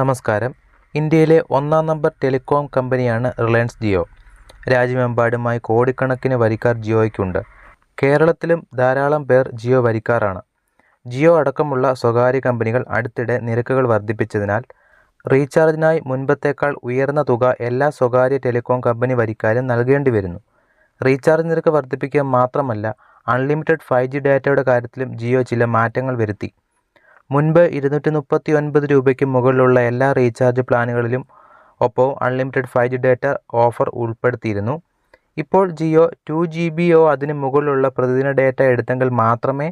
നമസ്കാരം. ഇന്ത്യയിലെ ഒന്നാം നമ്പർ ടെലികോം കമ്പനിയാണ് റിലയൻസ് ജിയോ. രാജ്യമെമ്പാടുമായി കോടിക്കണക്കിന് വരിക്കാർ ജിയോയ്ക്കുണ്ട്. കേരളത്തിലും ധാരാളം പേർ ജിയോ വരിക്കാറാണ് ജിയോ അടക്കമുള്ള സ്വകാര്യ കമ്പനികൾ അടുത്തിടെ നിരക്കുകൾ വർദ്ധിപ്പിച്ചതിനാൽ റീചാർജിനായി മുൻപത്തേക്കാൾ ഉയർന്ന തുക എല്ലാ സ്വകാര്യ ടെലികോം കമ്പനി വരിക്കാരും നൽകേണ്ടി വരുന്നു. റീചാർജ് നിരക്ക് വർദ്ധിപ്പിക്കുക മാത്രമല്ല അൺലിമിറ്റഡ് ഫൈവ് ഡാറ്റയുടെ കാര്യത്തിലും ജിയോ ചില മാറ്റങ്ങൾ വരുത്തി. മുൻപ് ഇരുന്നൂറ്റി മുപ്പത്തി ഒൻപത് രൂപയ്ക്ക് മുകളിലുള്ള എല്ലാ റീചാർജ് പ്ലാനുകളിലും Oppo unlimited five G data offer ഉൾപ്പെടുത്തിയിരുന്നു. ഇപ്പോൾ ജിയോ ടു ജി ബിയോ അതിന് മുകളിലുള്ള പ്രതിദിന ഡാറ്റ എടുത്തെങ്കിൽ മാത്രമേ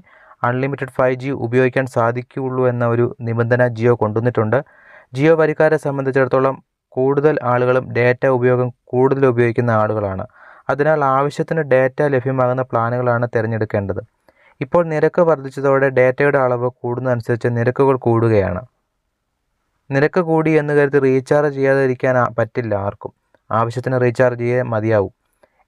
അൺലിമിറ്റഡ് ഫൈവ് ജി ഉപയോഗിക്കാൻ സാധിക്കുകയുള്ളൂ എന്ന ഒരു നിബന്ധന ജിയോ കൊണ്ടുവന്നിട്ടുണ്ട്. ജിയോ വരിക്കാരെ സംബന്ധിച്ചിടത്തോളം കൂടുതൽ ആളുകളും ഡാറ്റ ഉപയോഗം കൂടുതൽ ഉപയോഗിക്കുന്ന ആളുകളാണ്. അതിനാൽ ആവശ്യത്തിന് ഡാറ്റ ലഭ്യമാകുന്ന പ്ലാനുകളാണ് തിരഞ്ഞെടുക്കേണ്ടത്. ഇപ്പോൾ നിരക്ക് വർദ്ധിച്ചതോടെ ഡാറ്റയുടെ അളവ് കൂടുന്നതനുസരിച്ച് നിരക്കുകൾ കൂടുകയാണ്. നിരക്ക് കൂടി എന്ന് കരുതി റീചാർജ് ചെയ്യാതിരിക്കാൻ പറ്റില്ല ആർക്കും. ആവശ്യത്തിന് റീചാർജ് ചെയ്യേ മതിയാവും.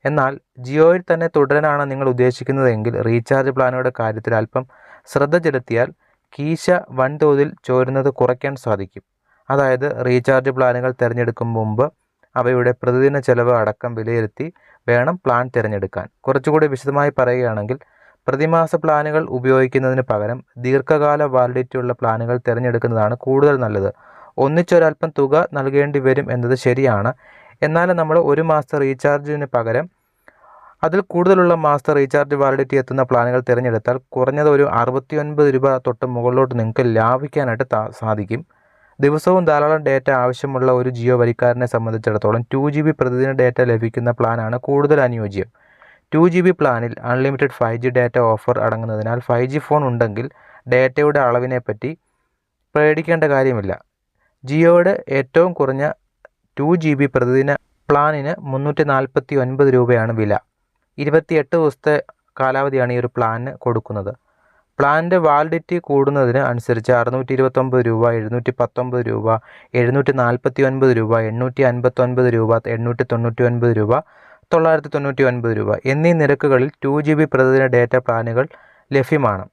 എന്നാൽ ജിയോയിൽ തന്നെ തുടരാനാണ് നിങ്ങൾ ഉദ്ദേശിക്കുന്നതെങ്കിൽ റീചാർജ് പ്ലാനുകളുടെ കാര്യത്തിൽ അല്പം ശ്രദ്ധ ചെലുത്തിയാൽ കീശ വൻതോതിൽ ചോരുന്നത് കുറയ്ക്കാൻ സാധിക്കും. അതായത് റീചാർജ് പ്ലാനുകൾ തിരഞ്ഞെടുക്കും മുമ്പ് അവയുടെ പ്രതിദിന ചെലവ് അടക്കം വിലയിരുത്തി വേണം പ്ലാൻ തിരഞ്ഞെടുക്കാൻ. കുറച്ചുകൂടി വിശദമായി പറയുകയാണെങ്കിൽ പ്രതിമാസ പ്ലാനുകൾ ഉപയോഗിക്കുന്നതിന് പകരം ദീർഘകാല വാലിഡിറ്റി ഉള്ള പ്ലാനുകൾ തിരഞ്ഞെടുക്കുന്നതാണ് കൂടുതൽ നല്ലത്. ഒന്നിച്ചൊരൽപ്പം തുക നൽകേണ്ടി വരും എന്നത് ശരിയാണ്. എന്നാൽ നമ്മൾ ഒരു മാസത്തെ റീചാർജിന് പകരം അതിൽ കൂടുതലുള്ള മാസത്തെ റീചാർജ് വാലിഡിറ്റി എത്തുന്ന പ്ലാനുകൾ തിരഞ്ഞെടുത്താൽ കുറഞ്ഞത് ഒരു അറുപത്തി ഒൻപത് രൂപ തൊട്ട് മുകളിലോട്ട് നിങ്ങൾക്ക് ലാഭിക്കാനായിട്ട് സാധിക്കും. ദിവസവും ധാരാളം ഡാറ്റ ആവശ്യമുള്ള ഒരു ജിയോ വരിക്കാരനെ സംബന്ധിച്ചിടത്തോളം ടു ജി ബി പ്രതിദിന ഡാറ്റ ലഭിക്കുന്ന പ്ലാനാണ് കൂടുതൽ അനുയോജ്യം. ടു ജി ബി പ്ലാനിൽ unlimited five G data offer അടങ്ങുന്നതിനാൽ five G phone ഉണ്ടെങ്കിൽ ഡാറ്റയുടെ അളവിനെപ്പറ്റി പേടിക്കേണ്ട കാര്യമില്ല. ജിയോയുടെ ഏറ്റവും കുറഞ്ഞ ടു ജി ബി പ്രതിദിന പ്ലാനിന് മുന്നൂറ്റി നാൽപ്പത്തി ഒൻപത് രൂപയാണ് വില. ഇരുപത്തിയെട്ട് ദിവസത്തെ കാലാവധിയാണ് ഈ ഒരു പ്ലാനിന് കൊടുക്കുന്നത്. പ്ലാനിന്റെ വാലിഡിറ്റി കൂടുന്നതിന് അനുസരിച്ച് അറുന്നൂറ്റി ഇരുപത്തൊമ്പത് രൂപ എഴുന്നൂറ്റി പത്തൊമ്പത് രൂപ എഴുന്നൂറ്റി നാൽപ്പത്തി ഒൻപത് രൂപ എണ്ണൂറ്റി അൻപത്തൊൻപത് രൂപ എണ്ണൂറ്റി തൊണ്ണൂറ്റി ഒൻപത് രൂപ തൊള്ളായിരത്തി തൊണ്ണൂറ്റി ഒൻപത് രൂപ എന്നീ നിരക്കുകളിൽ ടു ജി ബി പ്രതിദിന ഡാറ്റ പ്ലാനുകൾ ലഭ്യമാണ്.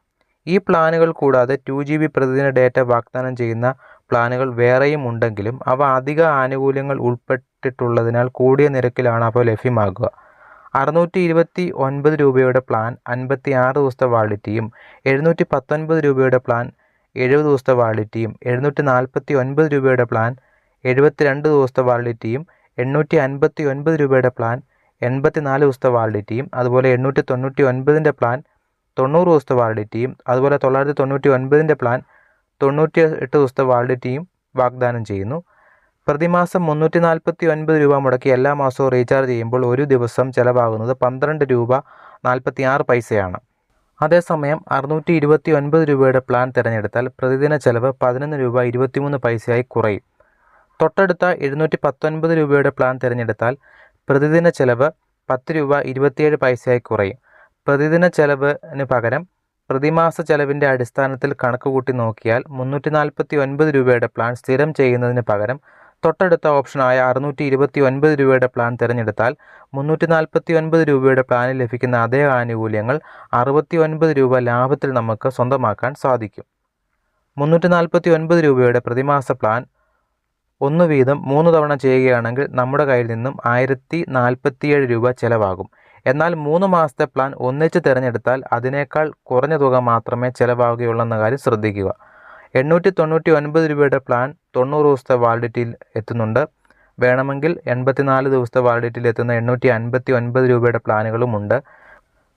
ഈ പ്ലാനുകൾ കൂടാതെ ടു ജി ബി പ്രതിദിന ഡാറ്റ വാഗ്ദാനം ചെയ്യുന്ന പ്ലാനുകൾ വേറെയും ഉണ്ടെങ്കിലും അവ അധിക ആനുകൂല്യങ്ങൾ ഉൾപ്പെട്ടിട്ടുള്ളതിനാൽ കൂടിയ നിരക്കിലാണ് അവ ലഭ്യമാകുക. അറുന്നൂറ്റി ഇരുപത്തി ഒൻപത് രൂപയുടെ പ്ലാൻ അൻപത്തി ആറ് ദിവസത്തെ വാളിറ്റിയും എഴുന്നൂറ്റി പത്തൊൻപത് രൂപയുടെ പ്ലാൻ എഴുപത് ദിവസത്തെ വാളിറ്റിയും എഴുന്നൂറ്റി നാൽപ്പത്തി ഒൻപത് രൂപയുടെ പ്ലാൻ എഴുപത്തിരണ്ട് ദിവസത്തെ വാളിറ്റിയും എണ്ണൂറ്റി അൻപത്തി ഒൻപത് രൂപയുടെ പ്ലാൻ എൺപത്തി നാല് ദിവസത്തെ വാലിഡിറ്റിയും അതുപോലെ എണ്ണൂറ്റി തൊണ്ണൂറ്റി ഒൻപതിന്റെ പ്ലാൻ തൊണ്ണൂറ് ദിവസത്തെ വാലിഡിറ്റിയും അതുപോലെ തൊള്ളായിരത്തി തൊണ്ണൂറ്റി ഒൻപതിന്റെ പ്ലാൻ തൊണ്ണൂറ്റി എട്ട് ദിവസത്തെ വാലിഡിറ്റിയും വാഗ്ദാനം ചെയ്യുന്നു. പ്രതിമാസം മുന്നൂറ്റി നാൽപ്പത്തി ഒൻപത് രൂപ മുടക്കി എല്ലാ മാസവും റീചാർജ് ചെയ്യുമ്പോൾ ഒരു ദിവസം ചിലവാകുന്നത് പന്ത്രണ്ട് രൂപ നാൽപ്പത്തി ആറ് പൈസയാണ്. അതേസമയം അറുന്നൂറ്റി ഇരുപത്തി ഒൻപത് രൂപയുടെ പ്ലാൻ തിരഞ്ഞെടുത്താൽ പ്രതിദിന ചെലവ് പതിനൊന്ന് രൂപ ഇരുപത്തിമൂന്ന് പൈസയായി കുറയും. തൊട്ടടുത്ത എഴുന്നൂറ്റി പത്തൊൻപത് രൂപയുടെ പ്ലാൻ തിരഞ്ഞെടുത്താൽ പ്രതിദിന ചെലവ് പത്ത് രൂപ ഇരുപത്തിയേഴ് പൈസയായി കുറയും. പ്രതിദിന ചെലവിന് പകരം പ്രതിമാസ ചെലവിന്റെ അടിസ്ഥാനത്തിൽ കണക്കുകൂട്ടി നോക്കിയാൽ മുന്നൂറ്റി നാൽപ്പത്തി ഒൻപത് രൂപയുടെ പ്ലാൻ സ്ഥിരം ചെയ്യുന്നതിന് പകരം തൊട്ടടുത്ത ഓപ്ഷനായ അറുന്നൂറ്റി ഇരുപത്തി ഒൻപത് രൂപയുടെ പ്ലാൻ തിരഞ്ഞെടുത്താൽ മുന്നൂറ്റി നാൽപ്പത്തി ഒൻപത് രൂപയുടെ പ്ലാനിൽ ലഭിക്കുന്ന അതേ ആനുകൂല്യങ്ങൾ അറുപത്തി ഒൻപത് രൂപ ലാഭത്തിൽ നമുക്ക് സ്വന്തമാക്കാൻ സാധിക്കും. മുന്നൂറ്റി നാൽപ്പത്തി ഒൻപത് രൂപയുടെ പ്രതിമാസ പ്ലാൻ ഒന്ന് വീതം മൂന്ന് തവണ ചെയ്യുകയാണെങ്കിൽ നമ്മുടെ കയ്യിൽ നിന്നും ആയിരത്തി നാൽപ്പത്തിയേഴ് രൂപ ചിലവാകും. എന്നാൽ മൂന്ന് മാസത്തെ പ്ലാൻ ഒന്നിച്ച് തിരഞ്ഞെടുത്താൽ അതിനേക്കാൾ കുറഞ്ഞ തുക മാത്രമേ ചിലവാകുകയുള്ളൂ എന്ന കാര്യം ശ്രദ്ധിക്കുക. എണ്ണൂറ്റി തൊണ്ണൂറ്റി ഒൻപത് രൂപയുടെ പ്ലാൻ തൊണ്ണൂറ് ദിവസത്തെ വാലിഡിറ്റിയിൽ എത്തുന്നുണ്ട്. വേണമെങ്കിൽ എൺപത്തിനാല് ദിവസത്തെ വാലിഡിറ്റിയിൽ എത്തുന്ന എണ്ണൂറ്റി അൻപത്തി ഒൻപത് രൂപയുടെ പ്ലാനുകളുമുണ്ട്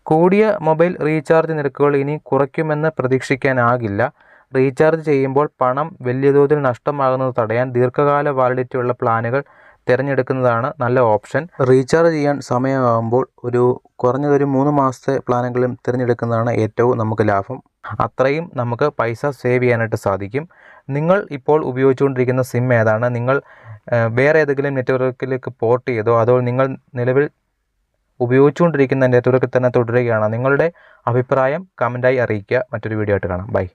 കൂടിയ മൊബൈൽ റീചാർജ് നിരക്കുകൾ ഇനി കുറയ്ക്കുമെന്ന് പ്രതീക്ഷിക്കാനാകില്ല. റീചാർജ് ചെയ്യുമ്പോൾ പണം വലിയ തോതിൽ നഷ്ടമാകുന്നത് തടയാൻ ദീർഘകാല വാലിഡിറ്റി ഉള്ള പ്ലാനുകൾ തിരഞ്ഞെടുക്കുന്നതാണ് നല്ല ഓപ്ഷൻ. റീചാർജ് ചെയ്യാൻ സമയമാകുമ്പോൾ ഒരു കുറഞ്ഞതൊരു മൂന്ന് മാസത്തെ പ്ലാനുകളും തിരഞ്ഞെടുക്കുന്നതാണ് ഏറ്റവും നമുക്ക് ലാഭം. അത്രയും നമുക്ക് പൈസ സേവ് ചെയ്യാനായിട്ട് സാധിക്കും. നിങ്ങൾ ഇപ്പോൾ ഉപയോഗിച്ചുകൊണ്ടിരിക്കുന്ന സിം ഏതാണ്? നിങ്ങൾ വേറെ ഏതെങ്കിലും നെറ്റ്വർക്കിലേക്ക് പോർട്ട് ചെയ്തോ? അതോ നിങ്ങൾ നിലവിൽ ഉപയോഗിച്ചുകൊണ്ടിരിക്കുന്ന നെറ്റ്വർക്കിൽ തന്നെ തുടരുകയാണോ? നിങ്ങളുടെ അഭിപ്രായം കമന്റായി അറിയിക്കുക. മറ്റൊരു വീഡിയോ ആയിട്ട് കാണാം. ബൈ.